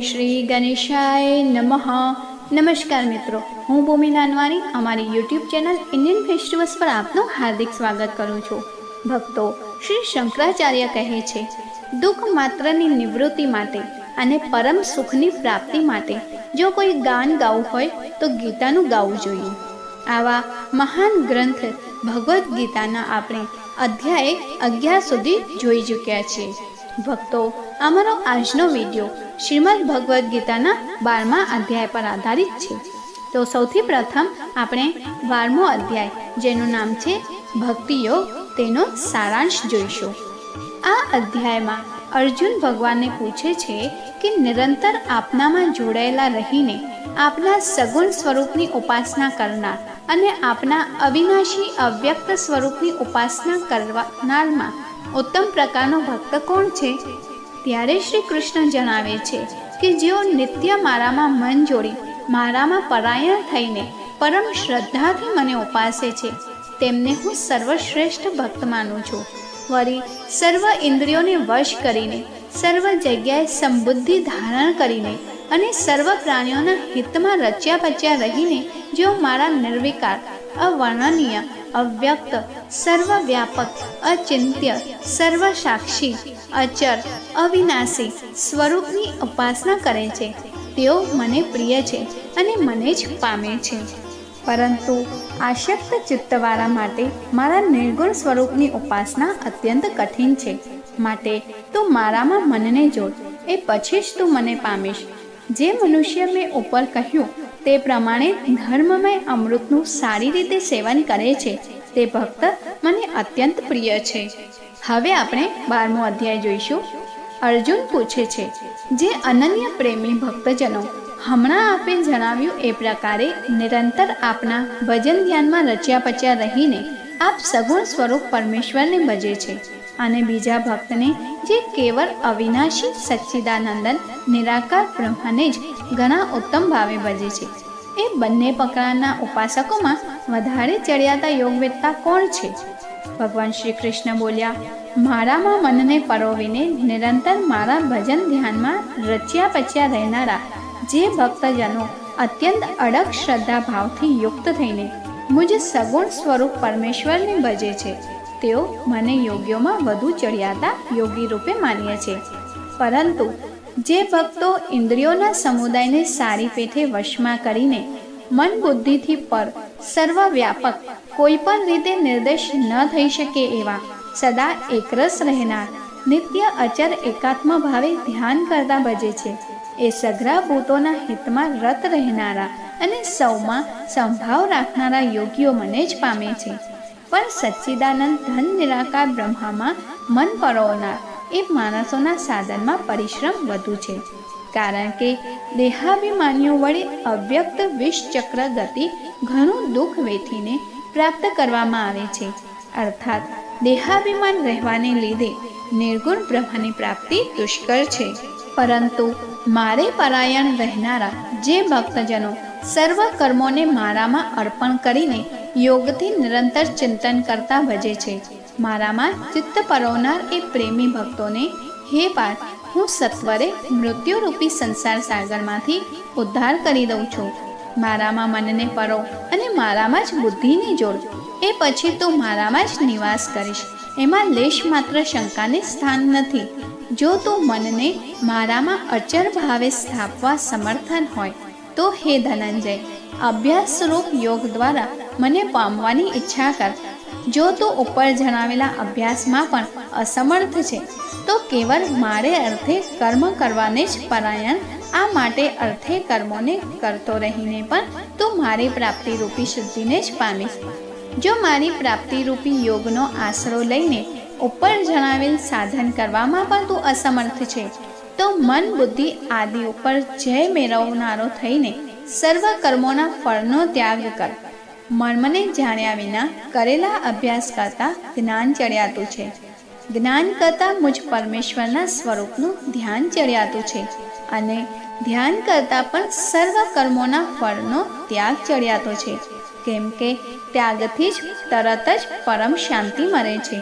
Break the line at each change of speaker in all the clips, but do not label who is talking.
શ્રી ગણેશાય નમઃ. નમસ્કાર મિત્રો, હું ભૂમિ નાનવાની અમારી યુટ્યુબ ચેનલ ઇન્ડિયન ફેસ્ટિવલ્સ પર આપનું હાર્દિક સ્વાગત કરું છું. ભક્તો, શ્રી શંકરાચાર્ય કહે છે, દુઃખ માત્રની નિવૃત્તિ માટે અને પરમ સુખની પ્રાપ્તિ માટે જો કોઈ ગાન ગાવું હોય, તો ગીતાનું ગાવું જોઈએ. આવા મહાન ગ્રંથ ભગવદ્ ગીતાના આપણે અધ્યાય અગિયાર સુધી જોઈ ચૂક્યા છીએ. ભક્તો, અમારો આજનો વીડિયો શ્રીમદ ભગવદ્ ગીતાના બારમા અધ્યાય પર આધારિત છે. તો સૌથી પ્રથમ આપણે બારમો અધ્યાય, જેનું નામ છે ભક્તિ યોગ તેનો સારાંશ જોઈશું. આ અધ્યાયમાં અર્જુન ભગવાનને પૂછે છે કે નિરંતર આપનામાં જોડાયેલા રહીને આપના સગુણ સ્વરૂપની ઉપાસના કરનાર અને આપના અવિનાશી અવ્યક્ત સ્વરૂપની ઉપાસના કરનારમાં ઉત્તમ પ્રકારનો ભક્ત કોણ છે? ત્યારે શ્રી કૃષ્ણ જણાવે છે કે જેઓ નિત્ય મારામાં મન જોડી, મારામાં પરાયણ થઈને પરમ શ્રદ્ધાથી મને ઉપાસે છે, તેમને હું સર્વશ્રેષ્ઠ ભક્ત માનું છું. વળી સર્વ ઇન્દ્રિયોને વશ કરીને, સર્વ જગ્યાએ સમબુદ્ધિ ધારણ કરીને અને સર્વ પ્રાણીઓના હિતમાં રચ્યા પચ્યા રહીને, જેઓ મારા નિર્વિકાર, અવર્ણનીય અવ્યક્ત, સર્વવ્યાપક, અચિંત્ય, સર્વસાક્ષી, અચર, અવિનાશી સ્વરૂપની ઉપાસના કરે છે. તેઓ મને પ્રિય છે અને મને જ પામે છે. પરંતુ આશક્ત ચિત્તવાળા માટે મારા નિર્ગુણ સ્વરૂપની ઉપાસના અત્યંત કઠિન છે. માટે તું મારામાં મનને જોડ, એ પછી જ તું મને પામીશ. જે મનુષ્ય મેં ઉપર કહ્યું તે પ્રમાણે ધર્મમય અમૃતનું સારી રીતે સેવન કરે છે. તે ભક્ત મને અત્યંત પ્રિય છે. હવે આપણે બારમો અધ્યાય જોઈશું. અર્જુન પૂછે છે, જે અનન્ય પ્રેમી ભક્તજનો હમણાં આપે જણાવ્યું એ પ્રકારે નિરંતર આપના ભજન ધ્યાનમાં રચ્યા પચ્યા રહીને આપ સગુણ સ્વરૂપ પરમેશ્વરને ભજે છે અને બીજા ભક્તને જે કેવળ અવિનાશી સચ્ચિદાનંદન, નિરાકાર બ્રહ્મને જ ઘણા ઉત્તમ ભાવે ભજે છે. એ બંને પ્રકારના ઉપાસકોમાં વધારે ચડિયાતા યોગવેદતા કોણ છે? ભગવાન શ્રી કૃષ્ણ બોલ્યા, મારામાં મનને પરોવીને નિરંતર મારા ભજન ધ્યાનમાં રચ્યા પચ્યા રહેનારા જે ભક્તજનો અત્યંત અડગ શ્રદ્ધા ભાવથી યુક્ત થઈને મુજ સગુણ સ્વરૂપ પરમેશ્વરને ભજે છે. તેઓ મને યોગ્યોમાં વધુ ચડિયાતા યોગી રૂપે માન્ય છે. પરંતુ જે ભક્તો ઇન્દ્રિયોના સમુદાયને સારી પેઠે વશમાં કરીને મન બુદ્ધિથી પર સર્વવ્યાપક કોઈ પણ રીતે નિર્દેશ ન થઈ શકે એવા સદા એકરસ રહેનાર નિત્ય અચર એકાત્મ ભાવે ધ્યાન કરતા ભજે છે. એ સઘળા ભૂતોના હિતમાં રત રહેનારા અને સૌમાં સંભાવ રાખનારા યોગીઓ મને જ પામે છે. પણ સચ્ચિદાનંદ ધન નિરાકાર બ્રહ્મામાં મન પરોવનાર એ માણસોના સાધનમાં પરિશ્રમ વધુ છે. કારણ કે દેહાભિમાનીઓ વડે અવ્યક્ત વિષચક્ર ગતિ ઘણું દુઃખ વેઠીને પ્રાપ્ત કરવામાં આવે છે. અર્થાત, દેહાભિમાન રહેવાને લીધે નિર્ગુણ બ્રહ્મની પ્રાપ્તિ દુષ્કર છે. પરંતુ મારે પરાયણ રહેનારા જે ભક્તજનો સર્વ કર્મોને મારામાં અર્પણ કરીને યોગથી નિરંતર ચિંતન કરતા ભજે છે. મારામાં ચિત્ત પરોવનાર એ પ્રેમી ભક્તોને, હે પાર્થ હું સત્વરે મૃત્યુરૂપી સંસાર સાગરમાંથી ઉદ્ધાર કરી દઉં છું. મારામાં મનને પરો અને મારામાં જ બુદ્ધિને જોડ. એ પછી તું મારામાં જ નિવાસ કરીશ. એમાં લેશ માત્ર શંકાને સ્થાન નથી. જો તું મનને મારામાં અચર ભાવે સ્થાપવા સમર્થન હોય, તો હે ધનંજય અભ્યાસ સ્વરૂપ યોગ દ્વારા મને પામવાની ઈચ્છા કર. જો તું ઉપર જણાવેલા અભ્યાસમાં પણ અસમર્થ છે, તો કેવળ મારે અર્થે કર્મ કરવાને જ પરાયણ. આ માટે અર્થે કર્મોને કરતો રહીને પણ તું મારી પ્રાપ્તિરૂપી શુદ્ધિને જ પામીશ. જો મારી પ્રાપ્તિરૂપી યોગનો આશરો લઈને ઉપર જણાવેલ સાધન કરવામાં પણ તું અસમર્થ છે, તો મન બુદ્ધિ આદિ ઉપર જય મેળવનારો થઈને સર્વ કર્મોના ફળનો ત્યાગ કર. મર્મને જાણ્યા વિના કરેલા અભ્યાસ કરતાં જ્ઞાન ચડ્યાતું છે. જ્ઞાન કરતાં મુજ પરમેશ્વરના સ્વરૂપનું ધ્યાન ચડ્યાતું છે અને ધ્યાન કરતાં પણ સર્વ કર્મોના ફળનો ત્યાગ ચડ્યાતો છે. કેમ કે ત્યાગથી જ તરત જ પરમ શાંતિ મળે છે.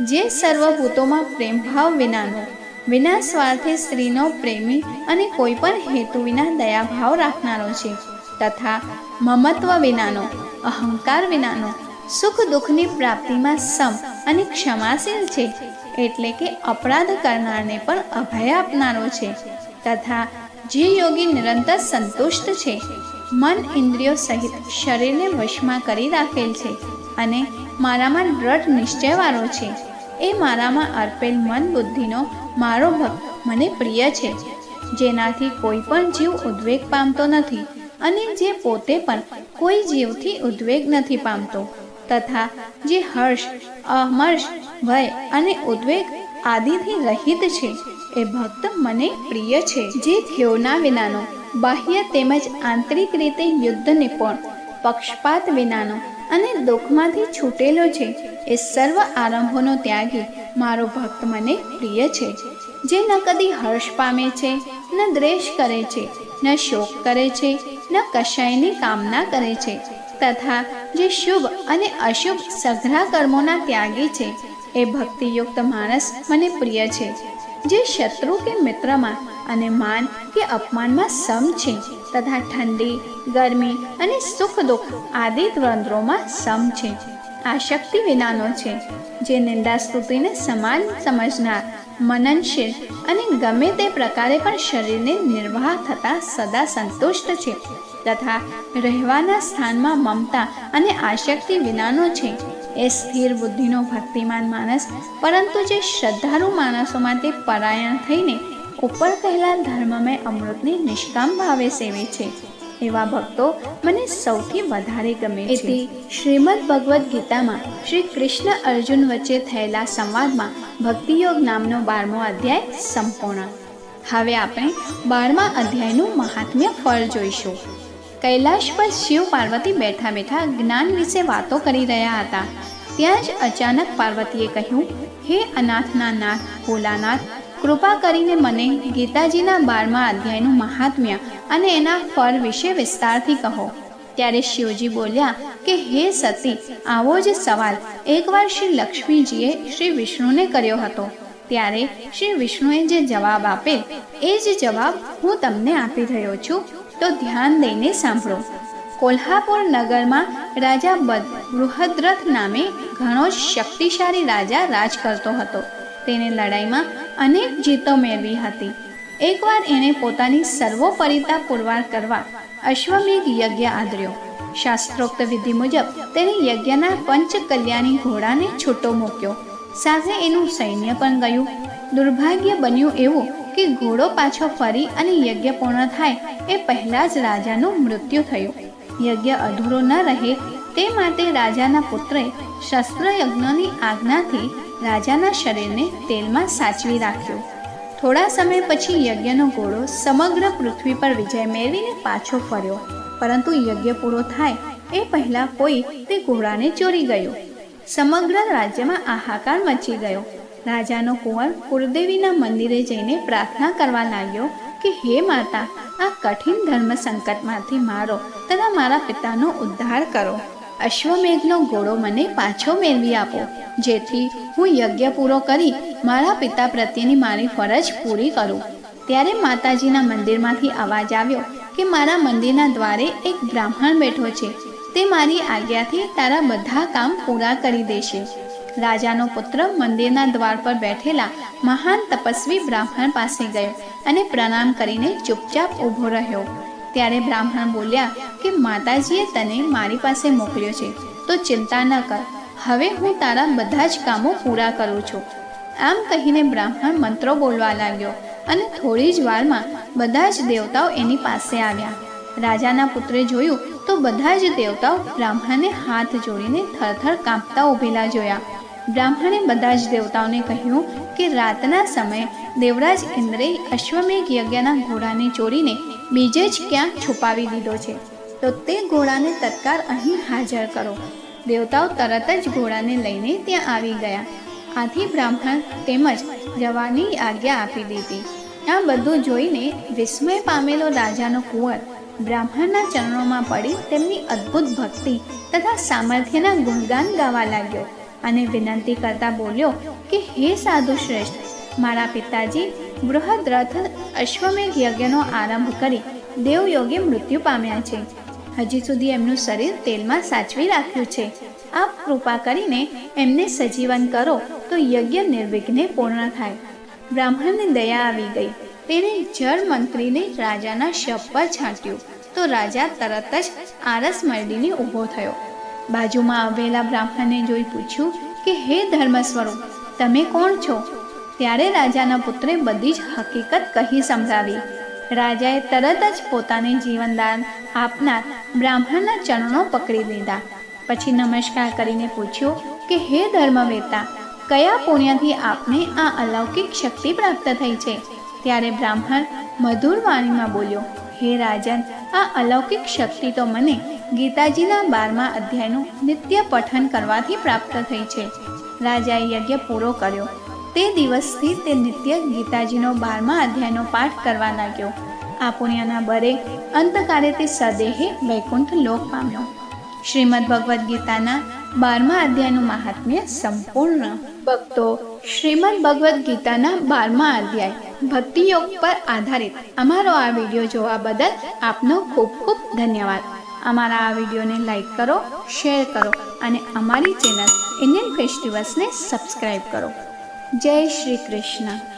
જે સર્વભૂતોમાં પ્રેમભાવ વિનાનો વિના સ્વાર્થે સ્ત્રીનો પ્રેમી અને કોઈ પણ હેતુ વિના દયાભાવ રાખનારો છે, તથા મમત્વ વિનાનો, અહંકાર વિનાનો, સુખ દુઃખની પ્રાપ્તિમાં સમ અને ક્ષમાશીલ છે, એટલે કે અપરાધ કરનારને પણ અભય આપનારો છે, તથા જે યોગી નિરંતર સંતુષ્ટ છે, મન ઇન્દ્રિયો સહિત શરીરને વશમાં કરી રાખેલ છે અને મારામાં દ્રઢ નિશ્ચયવાળો છે. એ મારામાં અર્પેલ મન બુદ્ધિનો મારો ભક્ત મને પ્રિય છે. જેનાથી કોઈ પણ જીવ ઉદ્વેગ પામતો નથી અને જે પોતે પણ કોઈ જીવથી ઉદ્વેગ નથી પામતો તથા જે હર્ષ, અમર્ષ, ભય અને ઉદ્વેગ આદિથી રહિત છે એ ભક્ત મને પ્રિય છે. જે થયોના વિનાનો બાહ્ય તેમજ આંતરિક રીતે યુદ્ધ નિપુણ પક્ષપાત વિનાનો અને દુઃખમાંથી છૂટેલો છે. એ સર્વ આરંભોનો ત્યાગી મારો ભક્ત મને પ્રિય છે. જે ન કદી હર્ષ પામે છે, ન દ્વેષ કરે છે, ન શોક કરે છે, ન કશાયની કામના કરે છે, તથા જે શુભ અને અશુભ સઘળા કર્મોના ત્યાગી છે, એ ભક્તિયુક્ત માણસ મને પ્રિય છે. જે શત્રુ કે મિત્રમાં અને માન કે અપમાનમાં સમ છે, તથા ઠંડી, ગરમી અને સુખ દુઃખ આદિ દ્વંદ્રોમાં સમ છે. આશક્તિ વિનાનો છે, જે નિંદા સ્તુતિને સમાન સમજનાર, મનનશીલ અને ગમે તે પ્રકારે પણ શરીરને નિર્વાહ થતાં સદા સંતુષ્ટ છે, તથા રહેવાના સ્થાનમાં મમતા અને આશક્તિ વિનાનો છે. એ સ્થિર બુદ્ધિનો ભક્તિમાન માણસ, પરંતુ જે શ્રદ્ધાળુ માણસોમાંથી પરાયણ થઈને ઉપર કહેલા ધર્મમય અમૃતને નિષ્કામ ભાવે સેવે છે. એવા ભક્તો મને સૌથી વધારે ગમે છે. શ્રીમદ ભગવદ્ ગીતામાં શ્રી કૃષ્ણ અર્જુન વચ્ચે થયેલા સંવાદમાં ભક્તિયોગ નામનો બારમો અધ્યાય સંપૂર્ણ. હવે આપણે બારમા અધ્યાયનું મહાત્મ્ય ફળ જોઈશું. કૈલાશ પર શિવ પાર્વતી બેઠા બેઠા જ્ઞાન વિશે વાતો કરી રહ્યા હતા. ત્યાં જ અચાનક પાર્વતીએ કહ્યું, હે અનાથના નાથ, ભોલાનાથ, કૃપા કરીને મને ગીતાજીના બારમા અધ્યાયનું મહાત્મ્ય અને એના ફળ વિશે વિસ્તારથી કહો. ત્યારે શિવજી બોલ્યા, કે હે સતી, આવો જ સવાલ. એકવાર શ્રી લક્ષ્મીજીએ શ્રી વિષ્ણુને કર્યો હતો. ત્યારે શ્રી વિષ્ણુએ જે જવાબ આપેલ એ જ જવાબ હું તમને આપી રહ્યો છું. તો ધ્યાન દઈને સાંભળો. કોલ્હાપુર નગરમાં રાજા બૃહદ્રથ નામે ઘણો જ શક્તિશાળી રાજા રાજ કરતો હતો. તેને લડાઈમાં અનેક જીતો મેળવી હતી. એકવાર એણે પોતાની સર્વોપરિતા પુરવાર કરવા અશ્વમેઘ યજ્ઞ આદર્યો. શાસ્ત્રોક્ત વિધિ મુજબ તેણે યજ્ઞના પંચ કલ્યાણી ઘોડાને છૂટો મૂક્યો. સાથે એનું સૈન્ય પણ ગયું. દુર્ભાગ્ય બન્યું એવું કે ઘોડો પાછો ફરી અને યજ્ઞ પૂર્ણ થાય, એ પહેલાં જ રાજાનું મૃત્યુ થયું. યજ્ઞ અધૂરો ન રહે, તે માટે રાજાના પુત્રે શસ્ત્રયજ્ઞની આજ્ઞાથી રાજાના શરીરને તેલમાં સાચવી રાખ્યું. થોડા સમય પછી યજ્ઞનો ઘોડો સમગ્ર પૃથ્વી પર વિજય મેળવીને પાછો ફર્યો. પરંતુ યજ્ઞ પૂરો થાય, એ પહેલાં કોઈ તે ઘોડાને ચોરી ગયો. સમગ્ર રાજ્યમાં આહાકાર મચી ગયો. રાજાનો કુંવર કુળદેવીના મંદિરે જઈને પ્રાર્થના કરવા લાગ્યો કે, હે માતા, આ કઠિન ધર્મ સંકટમાંથી મારો તથા મારા પિતાનો ઉદ્ધાર કરો. અશ્વમેઘનો ઘોડો મને પાછો મેળવી આપો. જેથી હું યજ્ઞ પૂરો કરી મારા પિતા પ્રત્યેની મારી ફરજ પૂરી કરું. ત્યારે માતાજીના મંદિરમાંથી અવાજ આવ્યો કે, મારા મંદિરના દ્વારે એક બ્રાહ્મણ બેઠો છે. તે મારી આજ્ઞાથી તારા બધા કામ પૂરા કરી દેશે. રાજાનો પુત્ર મંદિરના દ્વાર પર બેઠેલા મહાન તપસ્વી બ્રાહ્મણ પાસે ગયો અને પ્રણામ કરીને ચૂપચાપ ઊભો રહ્યો. ત્યારે બ્રાહ્મણ બોલ્યા કે, માતાજીએ તને મારી પાસે મોકલ્યો છે, તો ચિંતા ન કર. હવે હું તારા બધા જ કામો પૂરા કરું છું. આમ કહીને બ્રાહ્મણ મંત્રો બોલવા લાગ્યો અને થોડી જ વારમાં બધા જ દેવતાઓ એની પાસે આવ્યા. રાજાના પુત્રે જોયું તો બધા જ દેવતાઓ બ્રાહ્મણને હાથ જોડીને થરથર કાંપતા ઊભેલા જોયા. બ્રાહ્મણે બધા જ દેવતાઓને કહ્યું કે રાતના સમયે દેવરાજ ઇન્દ્રે અશ્વમેઘ યજ્ઞના ઘોડાને ચોરીને બીજે જ ક્યાંક છુપાવી દીધો છે. તો તે ઘોડાને તત્કાળ અહીં હાજર કરો. દેવતાઓ તરત જ ઘોડાને લઈને ત્યાં આવી ગયા. આથી બ્રાહ્મણ તેમજ જવાની આજ્ઞા આપી દીધી. આ બધું જોઈને વિસ્મય પામેલો રાજાનો કુંવર બ્રાહ્મણના ચરણોમાં પડી તેમની અદ્ભુત ભક્તિ તથા સામર્થ્યના ગુણગાન ગાવા લાગ્યો. અને વિનંતી કરતા બોલ્યો કે, હે સાધુ શ્રેષ્ઠ, મારા પિતાજી બૃહદ રથ અશ્વમેઘ યજ્ઞનો આરંભ કરી દેવયોગે મૃત્યુ પામ્યા છે. હજી સુધી એમનું શરીર તેલમાં સાચવી રાખ્યું છે. આપ કૃપા કરીને એમને સજીવન કરો તો યજ્ઞ નિર્વિઘ્ને પૂર્ણ થાય. બ્રાહ્મણને દયા આવી ગઈ. તેણે જળ મંત્રીને રાજાના શબ પર છાંટ્યું. તો રાજા તરત જ આરસ મરડીને ઊભો થયો. બાજુમાં આવેલા બ્રાહ્મણને જોઈ પૂછ્યું કે, હે ધર્મ સ્વરૂપ તમે કોણ છો? ત્યારે રાજાના પુત્રે બધી જ હકીકત કહી સમજાવી રાજાએ તરત જ પોતાને જીવનદાન આપનાર બ્રાહ્મણના ચરણો પકડી લીધા. પછી નમસ્કાર કરીને પૂછ્યું કે, હે ધર્મવેતા, કયા પુણ્યથી આપને આ અલૌકિક શક્તિ પ્રાપ્ત થઈ છે? ત્યારે બ્રાહ્મણ મધુર વાણીમાં બોલ્યો હે રાજન, આ અલૌકિક શક્તિ તો મને ગીતાજીના બારમા અધ્યાયનું નિત્ય પઠન કરવાથી પ્રાપ્ત થઈ છે. રાજાએ યજ્ઞ પૂરો કર્યો. તે દિવસથી તે નિત્ય ગીતાજીનો બારમા અધ્યાયનો પાઠ કરવા લાગ્યો. આ પુણ્યના બરે અંતકારે તે સદેહે વૈકુંઠ લોક પામ્યો. શ્રીમદ ભગવદ્ ગીતાના બારમા અધ્યાયનું મહાત્મ્ય સંપૂર્ણ. ભક્તો શ્રીમદ ભગવદ્ ગીતાના બારમા અધ્યાય. ભક્તિયોગ પર આધારિત. અમારો આ વીડિયો જોવા બદલ આપનો ખૂબ ખૂબ ધન્યવાદ. અમારા આ વિડીયોને લાઈક કરો, શેર કરો અને અમારી ચેનલ ઇન્ડિયન ફેસ્ટિવલ્સને સબસ્ક્રાઈબ કરો. જય શ્રી કૃષ્ણ.